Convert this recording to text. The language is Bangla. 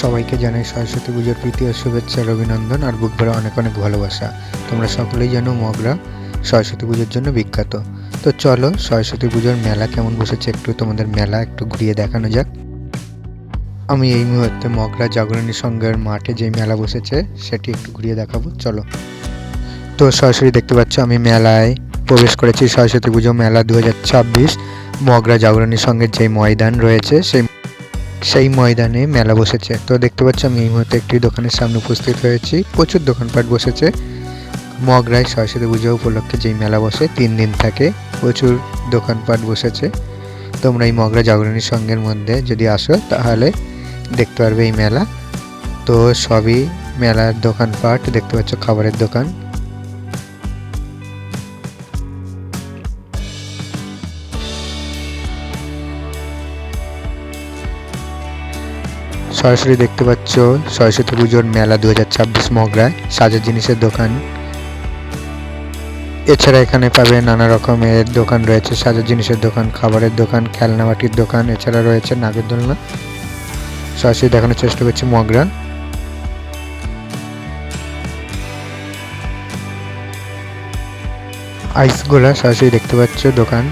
সবাইকে জানাই সরস্বতী পুজোর প্রীতি ও শুভেচ্ছা আর অভিনন্দন আর বুক ভরা অনেক অনেক ভালোবাসা। তোমরা সকলেই জানো মগরা সরস্বতী পুজোর জন্য বিখ্যাত। তো চলো সরস্বতী পুজোর মেলা কেমন বসেছে একটু তোমাদের মেলা একটু ঘুরিয়ে দেখানো যাক। আমি এই মুহূর্তে মগরা জাগরণী সংঘের মাঠে যে মেলা বসেছে, সেটি একটু ঘুরিয়ে দেখাবো। চলো। তো সরাসরি দেখতে পাচ্ছ, আমি মেলায় প্রবেশ করেছি সরস্বতী পুজো মেলা দু হাজার ছাব্বিশ মগরা জাগরণীর সঙ্গে যে ময়দান রয়েছে, সেই সেই ময়দানে মেলা বসেছে। তো দেখতে পাচ্ছ আমি এই মুহূর্তে একটি দোকানের সামনে উপস্থিত হয়েছি। প্রচুর দোকানপাট বসেছে। মগরায় সরস্বতী পুজো উপলক্ষে যেই মেলা বসে, তিন দিন থাকে, প্রচুর দোকানপাট বসেছে। তোমরা এই মগরা জাগরণী সংঘের মধ্যে যদি আসো, তাহলে দেখতে পারবে এই মেলা। তো সবই মেলার দোকানপাট, দেখতে পাচ্ছ খাবারের দোকান। সরাসরি দেখতে পাচ্ছ সরস্বতী পুজোর মেলা দু হাজার ছাব্বিশ মগরায় সাজার জিনিসের দোকান। এছাড়া এখানে পাবে নানা রকমের দোকান রয়েছে সাজার জিনিসের দোকান, খাবারের দোকান খেলনা বাটির দোকান, এছাড়া রয়েছে নাগরদোলনা। সরাসরি দেখানোর চেষ্টা করছি মগরা আইস গোলা সরাসরি দেখতে পাচ্ছ দোকান।